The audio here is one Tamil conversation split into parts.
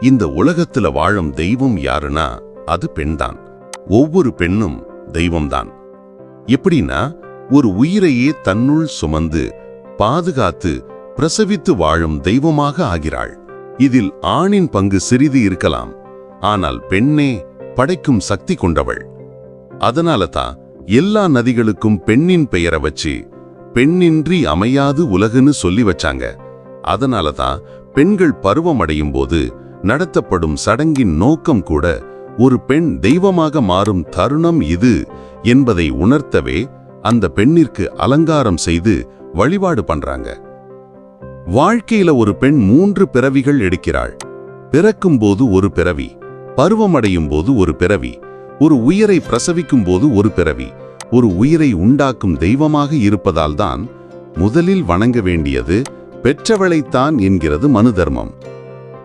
இந்த உலகத்துல வாழும் தெய்வம் யாருன்னா அது பெண்தான். ஒவ்வொரு பெண்ணும் தெய்வம்தான். எப்படின்னா ஒரு உயிரையே தன்னுள் சுமந்து பாதுகாத்து பிரசவித்து வாழும் தெய்வமாக ஆகிறாள். இதில் ஆணின் பங்கு சிறிது இருக்கலாம் ஆனால் பெண்ணே படைக்கும் சக்தி கொண்டவள். அதனால தான் எல்லா நதிகளுக்கும் பெண்ணின் பெயரை வச்சு பெண்ணின்றி அமையாது உலகுன்னு சொல்லி வச்சாங்க. அதனால தான் பெண்கள் பருவம் அடையும் போது நடத்தப்படும் சடங்கின் நோக்கம் கூட ஒரு பெண் தெய்வமாக மாறும் தருணம் இது என்பதை உணர்த்தவே அந்த பெண்ணிற்கு அலங்காரம் செய்து வழிபாடு பண்றாங்க. வாழ்க்கையில ஒரு பெண் மூன்று பிறவிகள் எடுக்கிறாள். பிறக்கும்போது ஒரு பிறவி பருவமடையும் போது ஒரு பிறவி ஒரு உயிரை பிரசவிக்கும் போது ஒரு பிறவி ஒரு உயிரை உண்டாக்கும் தெய்வமாக இருப்பதால் தான் முதலில் வணங்க வேண்டியது பெற்றவளைத்தான் என்கிறது மனு தர்மம்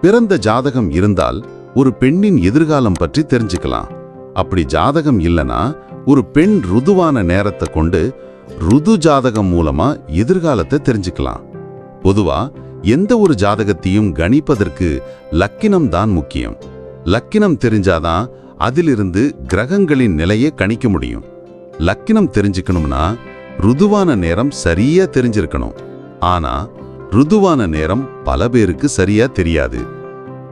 பிறந்த ஜாதகம் இருந்தால் ஒரு பெண்ணின் எதிர்காலம் பற்றி தெரிஞ்சுக்கலாம். அப்படி ஜாதகம் இல்லனா ஒரு பெண் ருதுவான நேரத்தை கொண்டு ருது ஜாதகம் மூலமா எதிர்காலத்தை தெரிஞ்சுக்கலாம். பொதுவா எந்த ஒரு ஜாதகத்தையும் கணிப்பதற்கு லக்கினம் தான் முக்கியம். லக்கினம் தெரிஞ்சாதான் அதிலிருந்து கிரகங்களின் நிலையை கணிக்க முடியும். லக்கினம் தெரிஞ்சுக்கணும்னா ருதுவான நேரம் சரியா தெரிஞ்சிருக்கணும். ஆனா ருதுவான நேரம் பல பேருக்கு சரியா தெரியாது.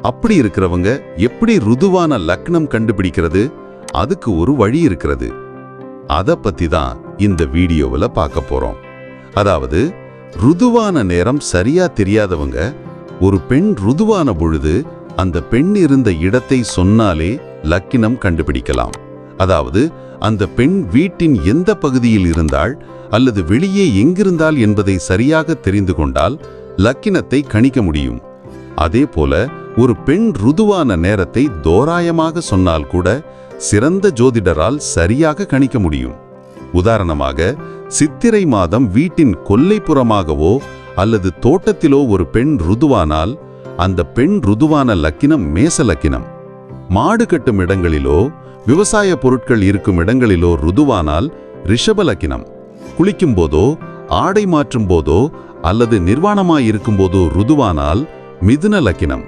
அப்படி இருக்கிறவங்க எப்படி ருதுவான லக்னம் கண்டுபிடிக்கிறது? அதுக்கு ஒரு வழி இருக்கிறது. அதை பத்தி தான் இந்த வீடியோவில் பார்க்க போறோம். அதாவது ருதுவான நேரம் சரியா தெரியாதவங்க ஒரு பெண் ருதுவான பொழுது அந்த பெண் இருந்த இடத்தை சொன்னாலே லக்கினம் கண்டுபிடிக்கலாம். அதாவது அந்த பெண் வீட்டின் எந்த பகுதியில் இருந்தாள் அல்லது வெளியே எங்கிருந்தாள் என்பதை சரியாக தெரிந்து கொண்டால் லக்கினத்தை கணிக்க முடியும். அதே போல ஒரு பெண் ருதுவான நேரத்தை தோராயமாக சொன்னால் கூட சிறந்த ஜோதிடரால் சரியாக கணிக்க முடியும். உதாரணமாக சித்திரை மாதம் வீட்டின் கொல்லைப்புறமாகவோ அல்லது தோட்டத்திலோ ஒரு பெண் ருதுவானால் அந்த பெண் ருதுவான லக்கினம் மேச லக்கினம். மாடு கட்டும் இடங்களிலோ விவசாய பொருட்கள் இருக்கும் இடங்களிலோ ருதுவானால் ரிஷப லக்கினம். குளிக்கும் போதோ ஆடை மாற்றும் போதோ அல்லது நிர்வாணமாயிருக்கும் போதோ ருதுவானால் மிதுன லக்கினம்.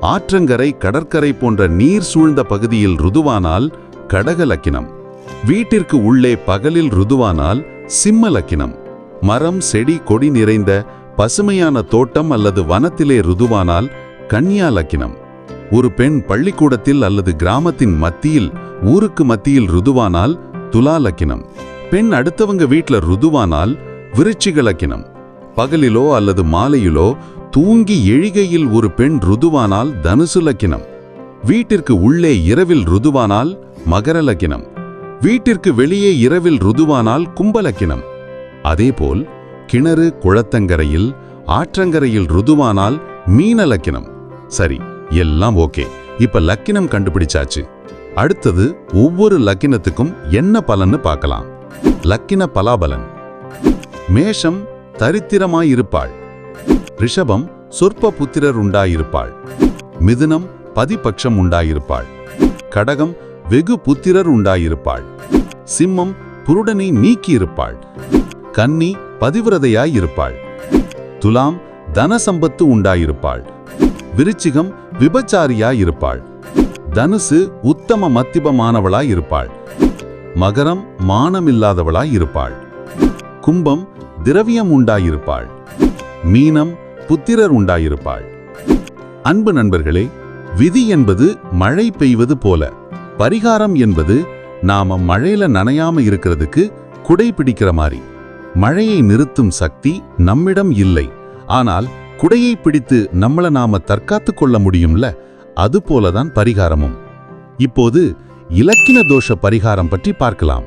ஆற்றங்கரை கடற்கரை போன்ற நீர் சூழ்ந்த பகுதியில் ருதுவானால் கடக லக்கினம். வீட்டிற்கு உள்ளே பகலில் ருதுவானால் சிம்ம லக்கினம். மரம் செடி கொடி நிறைந்த பசுமையான தோட்டம் அல்லது வனத்திலே ருதுவானால் கன்னியா லக்கினம். ஒரு பெண் பள்ளிக்கூடத்தில் அல்லது கிராமத்தின் மத்தியில் ஊருக்கு மத்தியில் ருதுவானால் துலா லக்கினம். பெண் அடுத்தவங்க வீட்டில் ருதுவானால் விருச்சிகலக்கினம். பகலிலோ அல்லது மாலையிலோ தூங்கி எழிகையில் ஒரு பெண் ருதுவானால் தனுசு லக்கினம் வீட்டிற்கு உள்ளே இரவில் ருதுவானால் மகர லக்கினம் வீட்டிற்கு வெளியே இரவில் ருதுவானால் கும்பலக்கினம். அதேபோல் கிணறு குளத்தங்கரையில் ஆற்றங்கரையில் ருதுவானால் மீன லக்கினம் சரி எல்லாம் ஓகே. இப்ப லக்கினம் கண்டுபிடிச்சாச்சு. அடுத்தது ஒவ்வொரு லக்கினத்துக்கும் என்ன பலன்னு பார்க்கலாம். லக்கின பலாபலன். மேஷம் தரித்திரமாயிருப்பாள். ரிஷபம் சொற்ப புத்திரர் உண்டாயிருப்பாள். மிதுனம் பதிபட்சம் உண்டாயிருப்பாள். கடகம் வெகு புத்திரர் உண்டாயிருப்பாள். சிம்மம் புருடனை நீக்கியிருப்பாள். கன்னி பதிவிரதையாயிருப்பாள். துலாம் தனசம்பத்து உண்டாயிருப்பாள். விருச்சிகம் விபச்சாரியாயிருப்பாள். தனுசு உத்தம மத்திபமானவளாயிருப்பாள். மகரம் மானமில்லாதவளாயிருப்பாள். கும்பம் திரவியம் உண்டாயிருப்பாள். மீனம் புத்திரர் உண்டாயிருப்பாள். அன்பு நண்பர்களே விதி என்பது மழை பெய்வது போல. பரிகாரம் என்பது நாம மழையில நனையாம இருக்கிறதுக்கு குடை பிடிக்கிற மாதிரி மழையை நிறுத்தும் சக்தி நம்மிடம் இல்லை. ஆனால் குடையை பிடித்து நம்மள நாம தற்காத்துக் கொள்ள முடியும்ல அது போலதான் பரிகாரமும். இப்போது இலக்கின தோஷ பரிகாரம் பற்றி பார்க்கலாம்.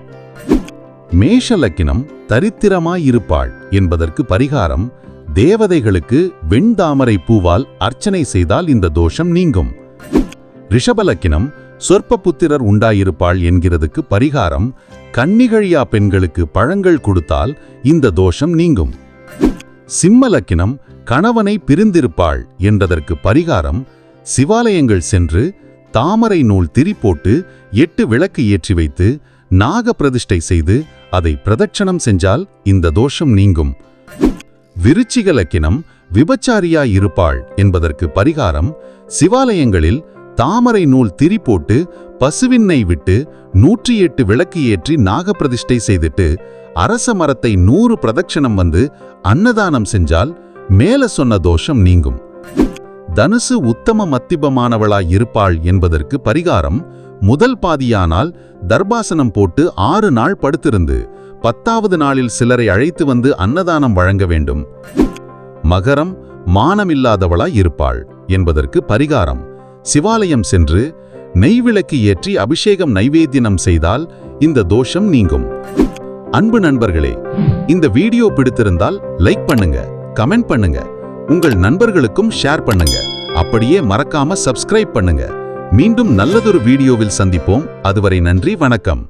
மேஷ லக்கினம் தரித்திரமாயிருப்பாள் என்பதற்கு பரிகாரம் தேவதைகளுக்கு வெண்தாமரை பூவால் அர்ச்சனை செய்தால் இந்த தோஷம் நீங்கும். ரிஷபலக்கினம் சொற்ப புத்திரர் உண்டாயிருப்பாள் என்கிறதுக்கு பரிகாரம் கன்னிகழியா பெண்களுக்கு பழங்கள் கொடுத்தால் இந்த தோஷம் நீங்கும். சிம்மலக்கினம் கணவனை பிரிந்திருப்பாள் என்றதற்கு பரிகாரம் சிவாலயங்கள் சென்று தாமரை நூல் திரி போட்டு எட்டு விளக்கு ஏற்றி வைத்து நாக பிரதிஷ்டை செய்து அதை பிரதட்சணம் செஞ்சால் இந்த தோஷம் நீங்கும். விருச்சிக லக்கினம் விபச்சாரியாய் இருப்பாள் என்பதற்கு பரிகாரம் சிவாலயங்களில் தாமரை நூல் திரி போட்டு பசுவின்னை விட்டு நூற்றி எட்டு விளக்கு ஏற்றி நாகப்பிரதிஷ்டை செய்துட்டு அரச மரத்தை நூறு பிரதட்சணம் வந்து அன்னதானம் செஞ்சால் மேல சொன்ன தோஷம் நீங்கும். தனுசு உத்தம மத்திபமானவளாய் இருப்பாள் என்பதற்கு பரிகாரம் முதல் பாதியானால் தர்பாசனம் போட்டு ஆறு நாள் படுத்திருந்து பத்தாவது நாளில் சிலரை அழைத்து வந்து அன்னதானம் வழங்க வேண்டும். மகரம் மானமில்லாதவளாய் இருப்பாள் என்பதற்கு பரிகாரம். சிவாலயம் சென்று நெய்விளக்கு ஏற்றி அபிஷேகம் நைவேத்தியம் செய்தால் இந்த தோஷம் நீங்கும். அன்பு நண்பர்களே இந்த வீடியோ பிடித்திருந்தால் லைக் பண்ணுங்க கமெண்ட் பண்ணுங்க உங்கள் நண்பர்களுக்கும் ஷேர் பண்ணுங்க. அப்படியே மறக்காம சப்ஸ்கிரைப் பண்ணுங்க. மீண்டும் நல்லதொரு வீடியோவில் சந்திப்போம். அதுவரை நன்றி வணக்கம்.